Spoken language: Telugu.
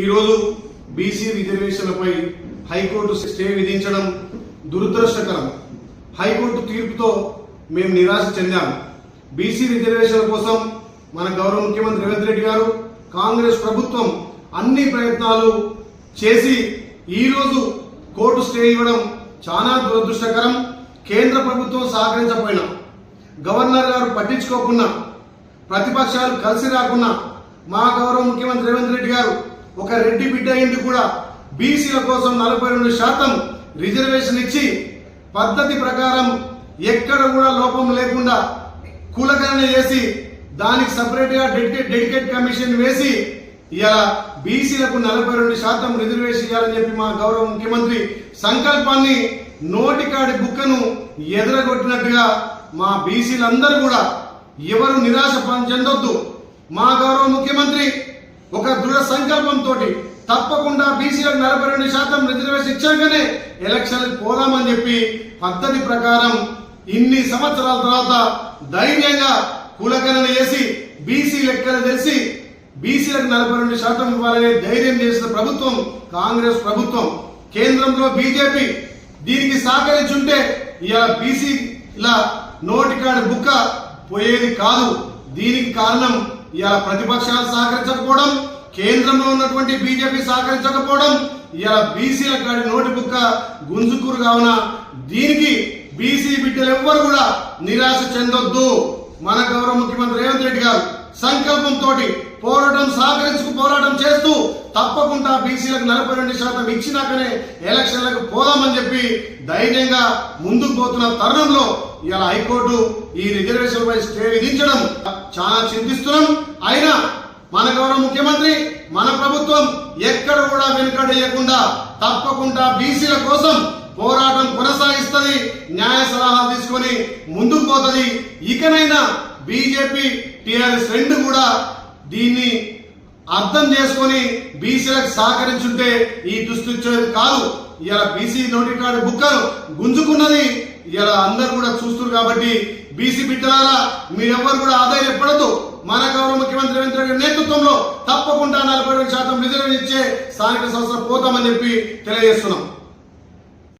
ఈరోజు బీసీ రిజర్వేషన్లపై హైకోర్టు స్టే విధించడం దురదృష్టకరం. హైకోర్టు తీర్పుతో మేము నిరాశ చెందాం. బీసీ రిజర్వేషన్ల కోసం మన గౌరవ ముఖ్యమంత్రి రేవంత్ రెడ్డి గారు కాంగ్రెస్ ప్రభుత్వం అన్ని ప్రయత్నాలు చేసి ఈరోజు కోర్టు స్టే ఇవ్వడం చాలా దురదృష్టకరం. కేంద్ర ప్రభుత్వం సహకరించకపోయినా గవర్నర్ గారు పట్టించుకోకుండా ప్రతిపక్షాలు కలిసి రాకున్నా మా గౌరవ ముఖ్యమంత్రి రేవంత్ రెడ్డి గారు ఒక రెడ్డి బిడ్డ అయింది కూడా. బీసీల కోసం నలభై రెండు శాతం రిజర్వేషన్ ఇచ్చి పద్ధతి ప్రకారం ఎక్కడ కూడా లోపం లేకుండా కులగణన చేసి దానికి సపరేట్గా డెడికేట్ డెడికేట్ కమిషన్ వేసి ఇలా బీసీలకు నలభై రెండు శాతం రిజర్వేషన్ ఇవ్వాలని చెప్పి మా గౌరవ ముఖ్యమంత్రి సంకల్పాన్ని నోటికాడి బుక్కను ఎదరగొట్టినట్టుగా మా బీసీలందరూ కూడా ఎవరు నిరాశ పని చెందొద్దు. మా గౌరవ ముఖ్యమంత్రి దృఢ సంకల్పంతో తప్పకుండా బీసీలకు నలభై రెండు శాతం రిజర్వేషన్ ఇచ్చాకనే ఎలక్షన్ పోదామని చెప్పి పద్ధతి ప్రకారం ఇన్ని సంవత్సరాల తర్వాత ధైర్యంగా కులగణన చేసి బీసీ లెక్కలు తెలిసి బీసీలకు నలభై రెండు శాతం ఇవ్వాలనే ధైర్యం చేసిన ప్రభుత్వం కాంగ్రెస్ ప్రభుత్వం కేంద్రంలో బీజేపీ దీనికి సహకరించుంటే ఇలా బీసీల నోటికాడి బుక్క పోయేది కాదు. దీనికి కారణం ఇలా ప్రతిపక్షాలు సహకరించకపోవడం కేంద్రంలో ఉన్నటువంటి బీజేపీ సహకరించకపోవడం ఇలా బీసీల కాడి నోటి బుక్క గుంజుకూరు కావున దీనికి బీసీ బిడ్డలు ఎవ్వరు కూడా నిరాశ చెందొద్దు. మన గౌరవ ముఖ్యమంత్రి రేవంత్ రెడ్డి గారు సంకల్పంతో పోరాటం సహకరించుకు పోరాటం చేస్తూ తప్పకుండా బీసీలకు నలభై రెండు శాతం ఇచ్చినాకనే ఎలక్షన్లకు పోదామని చెప్పి ధైర్యంగా ముందుకు పోతున్న తరుణంలో ఇలా హైకోర్టు ఈ రిజర్వేషన్ పై స్టే విధించడం. చాలా చింతిస్తున్నాం. అయినా మన గౌరవ ముఖ్యమంత్రి మన ప్రభుత్వం ఎక్కడ కూడా వెనుకడేయకుండా తప్పకుండా బీసీల కోసం పోరాటం కొనసాగిస్తుంది న్యాయ సలహాలు తీసుకొని ముందుకు పోతుంది. ఇకనైనా బీజేపీ టీఆర్ఎస్ రెండు కూడా దీన్ని అర్థం చేసుకొని బీసీలకు సహకరించుంటే ఈ దుస్థితి కాదు. ఇలా బీసీ నోటికాడు బుక్కలు గుంజుకున్నది ఇలా అందరు కూడా చూస్తున్నారు కాబట్టి బీసీ బిడ్డలారా మీరెవ్వరు కూడా ఆదాయపడద్దు మన గౌరవ ముఖ్యమంత్రి రేవంత్ రెడ్డి నేతృత్వంలో తప్పకుండా నలభై రెండు శాతం రిజర్వ్ ఇచ్చే స్థానిక సంస్థలు పోతామని చెప్పి తెలియజేస్తున్నాం.